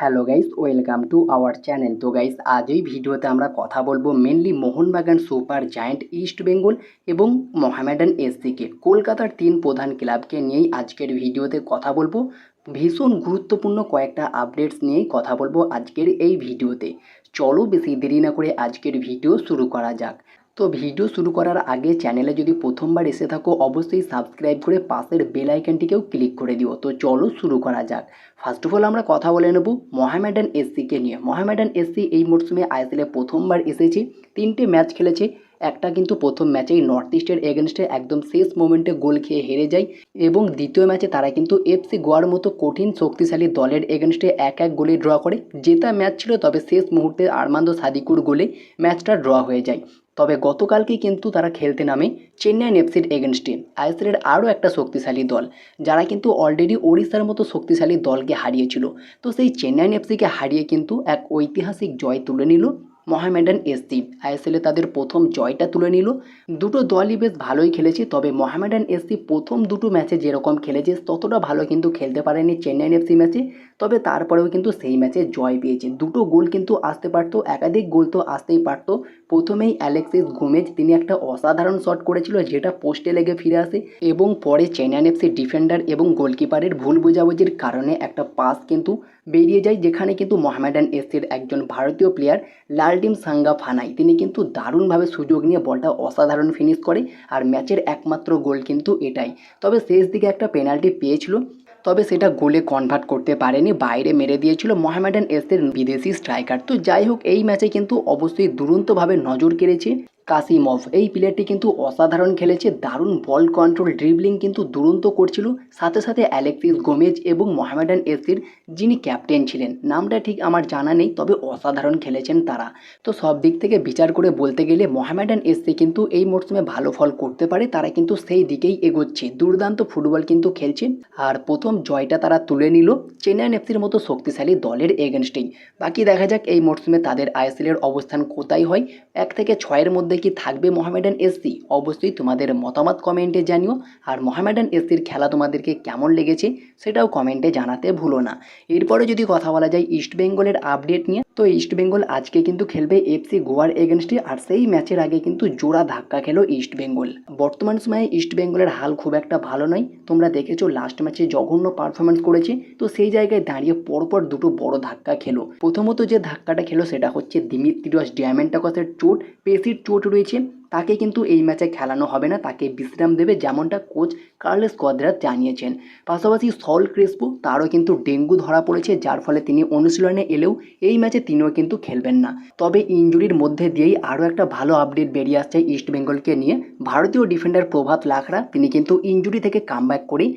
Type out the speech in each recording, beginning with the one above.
Hello guys, welcome to our channel. তো guys, আজ এই ভিডিওতে আমরা কথা বলব mainly Mohun Bagan super giant east Bengal এবং মোহামেডান এসসিকে। কলকাতার তিন প্রধান ক্লাবকে নিয়েই আজকের ভিডিওতে কথা বলব। ভীষণ গুরুত্বপূর্ণ কয়েকটা আপডেটস নিয়েই কথা বলব আজকের এই ভিডিওতে। চলো বেশি দেরি না করে আজকের ভিডিও শুরু করা যাক। তো ভিডিও শুরু করার আগে চ্যানেলে যদি প্রথমবার এসে থাকো, অবশ্যই সাবস্ক্রাইব করে পাশের বেল আইকনটিকেও ক্লিক করে দিও। তো চলো শুরু করা যাক। ফার্স্ট অফ অল আমরা কথা বলে নেব মোহামেডান এসসিকে নিয়ে। মোহামেডান এসসি এই মরশুমে আইএসএলে প্রথমবার এসেছে, তিনটে ম্যাচ খেলেছে। একটা কিন্তু প্রথম ম্যাচেই নর্থ ইস্টের এগেনস্টে একদম শেষ মোমেন্টে গোল খেয়ে হেরে যায় এবং দ্বিতীয় ম্যাচে তারা কিন্তু এফসি গোয়ার মতো কঠিন শক্তিশালী দলের এগেনস্টে এক এক গোলে ড্র করে। জেতা ম্যাচ ছিল তবে শেষ মুহূর্তে আরমান্দ সাদিকুর গোলে ম্যাচটা ড্র হয়ে যায়। তবে গতকালকে কিন্তু তারা খেলতে নামে চেন্নাইন এফসির এগেনস্টে আইএসএলের আরও একটা শক্তিশালী দল, যারা কিন্তু অলরেডি ওড়িশার মতো শক্তিশালী দলকে হারিয়েছিল। তো সেই চেন্নাই এফসিকে হারিয়ে কিন্তু এক ঐতিহাসিক জয় তুলে নিল মোহামেডান এসসি আইএসএলে তাদের প্রথম জয়টা তুলে নিল। দুটো দলই বেশ ভালোই খেলেছে, তবে মোহামেডান এসসি প্রথম দুটো ম্যাচে যেরকম খেলেছে, ততটা ভালো কিন্তু খেলতে পারেনি চেন্নাইন এফসি ম্যাচে। তবে তারপরেও কিন্তু সেই ম্যাচে জয় পেয়েছে। দুটো গোল কিন্তু আসতে পারতো, একাধিক গোল তো আসতেই পারতো। প্রথমেই অ্যালেক্সিস গোমেজ, তিনি একটা অসাধারণ শট করেছিল, যেটা পোস্টে লেগে ফিরে আসে, এবং পরে চেন্নাইন এফসি ডিফেন্ডার এবং গোলকিপারের ভুল বোঝাবুঝির কারণে একটা পাস কিন্তু বেরিয়ে যায়, যেখানে কিন্তু মোহামেডান এসসির একজন ভারতীয় প্লেয়ার লালটিম সাঙ্গা ফানাই তিনি কিন্তু দারুণভাবে সুযোগ নিয়ে বলটা অসাধারণ ফিনিশ করে আর ম্যাচের একমাত্র গোল কিন্তু এটাই। তবে শেষ দিকে একটা পেনাল্টি পেয়েছিল, তবে সেটা গোলে কনভার্ট করতে পারেনি, বাইরে মেরে দিয়েছিল মোহামেডান এসের বিদেশি স্ট্রাইকার তো যাই হোক, এই ম্যাচে কিন্তু অবশ্যই দুরন্তভাবে নজর কেড়েছে কাসিমভ। এই প্লেয়ারটি কিন্তু অসাধারণ খেলেছে, দারুণ বল কন্ট্রোল ড্রিবলিং কিন্তু দুরন্ত করছিল। সাথে সাথে অ্যালেক্সিস গোমেজ এবং মোহামেডান এসির যিনি ক্যাপ্টেন ছিলেন, নামটা ঠিক আমার জানা নেই, তবে অসাধারণ খেলেছেন তারা। তো সব দিক থেকে বিচার করে বলতে গেলে মোহামেডান এসসি কিন্তু এই মরশুমে ভালো ফল করতে পারে, তারা কিন্তু সেই দিকেই এগোচ্ছে। দুর্দান্ত ফুটবল কিন্তু খেলছে। আর প্রথম জয়টা তারা তুলে নিল চেন্নাইন এফসির মতো শক্তিশালী দলের এগেনস্টেই বাকি দেখা যাক এই মরশুমে তাদের আইএসএলের অবস্থান কোথায় হয়। এক থেকে ছয়ের মধ্যে কি থাকবে? মোহামেডান এসসি, অবশ্যই তোমাদের মতামত কমেন্টে জানিও। আর মোহামেডান এসসির খেলা তোমাদেরকে কেমন লেগেছে, সেটাও কমেন্টে জানাতে ভুলো না। এরপরে যদি কথা বলা যায় ইস্টবেঙ্গলের আপডেট নিয়ে তো ইস্টবেঙ্গল আজকে কিন্তু খেলবে এফসি গোয়ার এগেনস্টে আর সেই ম্যাচের আগে কিন্তু জোড়া ধাক্কা খেলো ইস্টবেঙ্গল বর্তমান সময়ে ইস্টবেঙ্গলের হাল খুব একটা ভালো নয়। তোমরা দেখেছ লাস্ট ম্যাচে জঘন্য পারফরমেন্স করেছে। তো সেই জায়গায় দাঁড়িয়ে পরপর দুটো বড় ধাক্কা খেলো। প্রথমত যে ধাক্কাটা খেলো সেটা হচ্ছে দিমিত্রিয়াস ডায়মন্ডাকসের চোট। পেসির চোট রয়েছে। তাকে কিন্তু এই ম্যাচে খেলানো হবে না। তাকে বিশ্রাম দেবে যেমনটা কোচ কার্লেস কোয়াদ্রাত জানিয়েছেন। পাশাপাশি সল ক্রেসপো তারও কিন্তু ডেঙ্গু ধরা পড়েছে, যার ফলে তিনি অনুশীলনে এলেও এই ম্যাচে তিনিও কিন্তু খেলবেন না। তবে ইঞ্জুরির মধ্যে দিয়েই আরও একটা ভালো আপডেট বেরিয়ে আসছে ইস্টবেঙ্গলকে নিয়ে। ভারতীয় ডিফেন্ডার প্রভাত লাখরা তিনি কিন্তু ইঞ্জুরি থেকে কামব্যাক করেই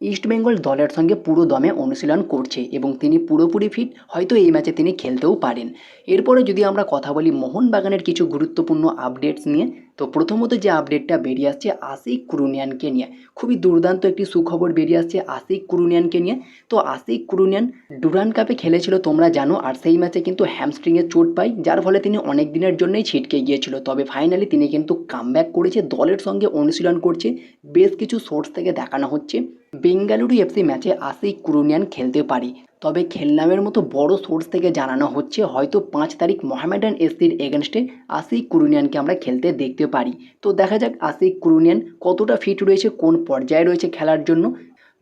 ইস্টবেঙ্গল দলের সঙ্গে পুরো দমে অনুশীলন করছে এবং তিনি পুরোপুরি ফিট হয়তো এই ম্যাচে তিনি খেলতেও পারেন। এরপরে যদি আমরা কথা বলি মোহনবাগানের কিছু গুরুত্বপূর্ণ আপডেটস নিয়ে তো প্রথমত যে আপডেটটা বেরিয়ে আসছে আশিক কুরুনিয়ানকে নিয়ে, খুবই দুর্দান্ত একটি সুখবর বেরিয়ে আসছে আশিক কুরুনিয়ানকে নিয়ে। তো আশিক কুরুনিয়ান ডুরান কাপে খেলেছিল তোমরা জানো, আর সেই ম্যাচে কিন্তু হ্যামস্ট্রিংয়ে চোট পায়, যার ফলে তিনি অনেক দিনের জন্যই ছিটকে গিয়েছিল। তবে ফাইনালি তিনি কিন্তু কামব্যাক করেছে, দলের সঙ্গে অনুশীলন করছে, বেশ কিছু সোর্স থেকে দেখানো হচ্ছে। বেঙ্গালুরু এফসি ম্যাচে আশিক কুরুনিয়ান খেলতে পারে। তবে খেলনামের মতো বড় সোর্স থেকে জানানো হচ্ছে, হয়তো পাঁচ তারিখ মোহামেডান এসসির এগেনস্টে আশিক কুরুনিয়ানকে আমরা খেলতে দেখতে পারি। তো দেখা যাক আশিক কুরুনিয়ান কতটা ফিট রয়েছে, কোন পর্যায়ে রয়েছে খেলার জন্য।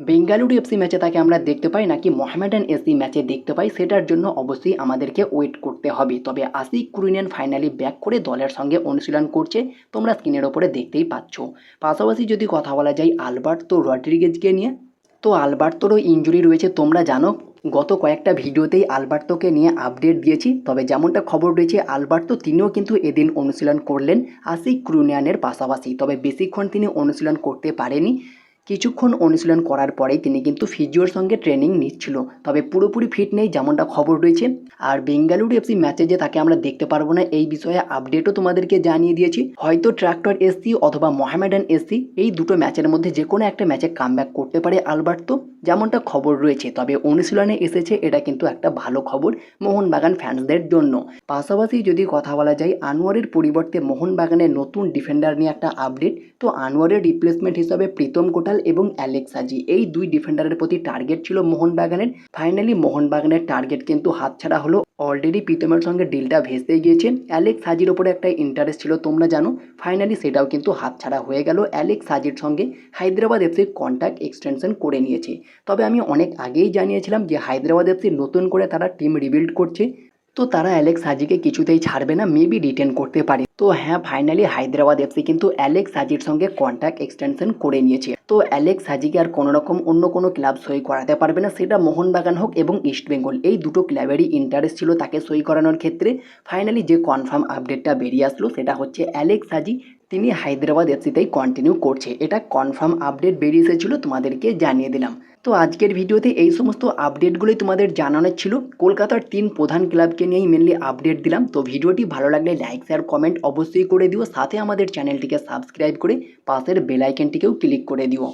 বেঙ্গালুরু এফসি ম্যাচে তাকে আমরা দেখতে পাই, নাকি মোহামেডান এসি ম্যাচে দেখতে পাই, সেটার জন্য অবশ্যই আমাদেরকে ওয়েট করতে হবে। তবে আশিক কুরুনিয়ান ফাইনালি ব্যাক করে দলের সঙ্গে অনুশীলন করছে, তোমরা স্ক্রিনের ওপরে দেখতেই পাচ্ছ। পাশাপাশি যদি কথা বলা যায় আলবার্ট তো রড্রিগেজকে নিয়ে, তো আলবার্তোরও ইঞ্জুরি রয়েছে, তোমরা জানো গত কয়েকটা ভিডিওতেই আলবার্তোকে নিয়ে আপডেট দিয়েছি, তবে যেমনটা খবর রয়েছে, আলবার্তো তিনিও কিন্তু এদিন অনুশীলন করলেন আসিক ক্রুনিয়ানের পাশাপাশি। তবে বেশিক্ষণ তিনি অনুশীলন করতে পারেনি। কিছুক্ষণ অনুশীলন করার পরেই তিনি কিন্তু ফিজিওর সঙ্গে ট্রেনিং নিচ্ছিল। তবে পুরোপুরি ফিট নেই যেমনটা খবর রয়েছে। আর বেঙ্গালুরু এফসি ম্যাচে যে তাকে আমরা দেখতে পারব না, এই বিষয়ে আপডেটও তোমাদেরকে জানিয়ে দিয়েছি। হয়তো ট্র্যাক্টর এসসি অথবা মোহামেডান এসসি এই দুটো ম্যাচের মধ্যে যে কোনো একটা ম্যাচে কামব্যাক করতে পারে আলবার্তো যেমনটা খবর রয়েছে। তবে অনুশীলনে এসেছে এটা কিন্তু একটা ভালো খবর মোহনবাগান ফ্যান্সদের জন্য। পাশাপাশি যদি কথা বলা যায়, আনোয়ারের পরিবর্তে মোহনবাগানের নতুন ডিফেন্ডার নিয়ে একটা আপডেট তো আনোয়ারের রিপ্লেসমেন্ট হিসাবে প্রীতম কোটা ঘোষাল এবং অ্যালেক্স হাজি এই দুই ডিফেন্ডারের প্রতি টার্গেট ছিল মোহনবাগানের। ফাইনালি মোহনবাগানের টার্গেট কিন্তু হাতছাড়া হলো। অলরেডি প্রীতমের সঙ্গে ডিলটা ভেস্তে গিয়েছে। অ্যালেক্স হাজির ওপরে একটা ইন্টারেস্ট ছিল, তোমরা জানো। ফাইনালি সেটাও কিন্তু হাতছাড়া হয়ে গেল। অ্যালেক্স হাজির সঙ্গে হায়দ্রাবাদ এফসির কন্ট্যাক্ট এক্সটেনশন করে নিয়েছে। তবে আমি অনেক আগেই জানিয়েছিলাম যে হায়দ্রাবাদ এফসি নতুন করে তারা টিম রিবিল্ড করছে। তো তারা অ্যালেক্স হাজিকে কিছুতেই ছাড়বে না মেবি রিটেন করতে পারে। তো হ্যাঁ ফাইনালি হায়দ্রাবাদ এফসি কিন্তু অ্যালেক্স হাজির সঙ্গে কন্ট্যাক্ট এক্সটেনশন করে নিয়েছে। তো অ্যালেক্স হাজিকে আর কোনো রকম অন্য কোনো ক্লাব সই করাতে পারবে না, সেটা মোহনবাগান হোক এবং ইস্টবেঙ্গল এই দুটো ক্লাবেরই ইন্টারেস্ট ছিল তাকে সই করানোর ক্ষেত্রে। ফাইনালি যে কনফার্ম আপডেটটা বেরিয়ে আসলো, সেটা হচ্ছে অ্যালেক্স হাজি তিনি হায়দ্রাবাদ এফসিতেই কন্টিনিউ করছে। এটা কনফার্ম আপডেট বেরিয়ে এসেছিল তোমাদেরকে জানিয়ে দিলাম। তো আজকের ভিডিওতে এই সমস্ত আপডেটগুলোই তোমাদের জানানোর ছিল। কলকাতার তিন প্রধান ক্লাবকে নিয়েই মেনলি আপডেট দিলাম। তো ভিডিওটি ভালো লাগলে লাইক শেয়ার কমেন্ট অবশ্যই করে দিও। সাথে আমাদের চ্যানেলটিকে সাবস্ক্রাইব করে পাশের বেলাইকেনটিকেও ক্লিক করে দিও।